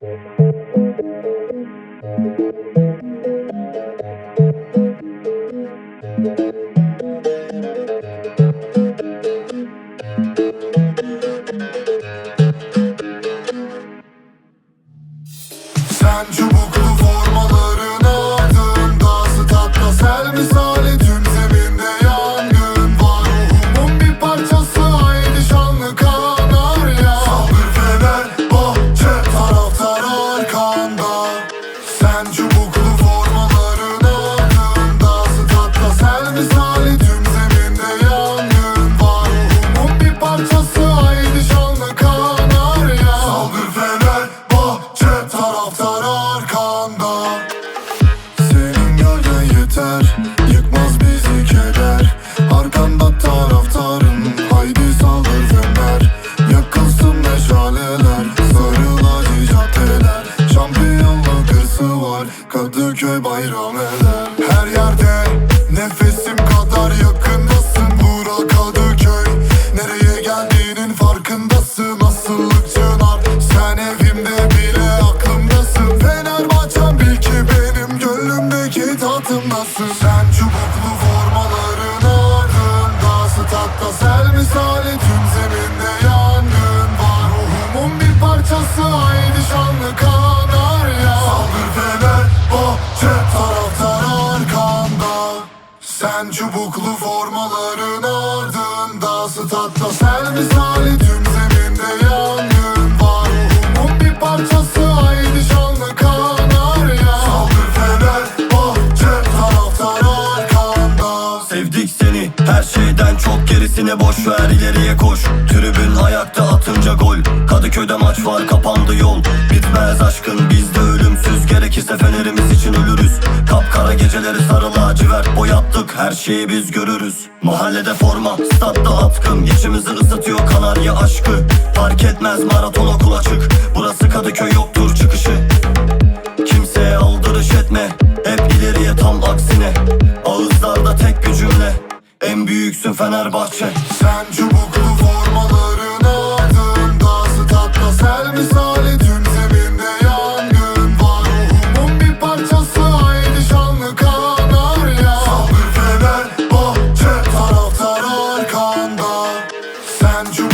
Sen Misali tüm zeminde yangın var. Ruhumun bir parçası haydi kanarya Saldır bahçe taraftar arkanda. Senin gölgen yeter Yıkmaz bizi keder. Arkanda taraftarım Haydi saldır fener. Meşaleler Sarıl acı caddeler. Şampiyonluk hırsı var Kadıköy bayram eder. Her yerde Nefesim kadar yakındasın Bura Kadıköy. Nereye geldiğinin farkındasın Asıllık çınar Sen evimde bile aklımdasın. Fenerbahçem bil ki benim gönlümdeki tatımdasın Sen çubuklu formaların ardında Statta sel misali tüm çubuklu formaların ardında Statta sel misali tüm zeminde yangın. Var Ruhumun bir parçası haydi şanlı kanarya Saldır fener bahçe taraftar arkanda. Sevdik seni her şeyden çok gerisini boş ver ileriye koş. Tribün ayakta atınca gol. Kadıköy'de maç var kapandı yol. Bitmez aşkın bizde ölümsüz. Gerekirse fenerimiz için ölürüz geceleri sarı lacivert. Boyattık Her şeyi biz görürüz. Mahallede forma statta atkım İçimizi ısıtıyor kanarya aşkı. Fark etmez maraton okul açık. Burası Kadıköy yoktur çıkışı. Kimseye aldırış etme Hep ileriye tam aksine. Ağızlarda tek bir cümle En büyüksün Fenerbahçe. Sen çubuklu Sen çubuklu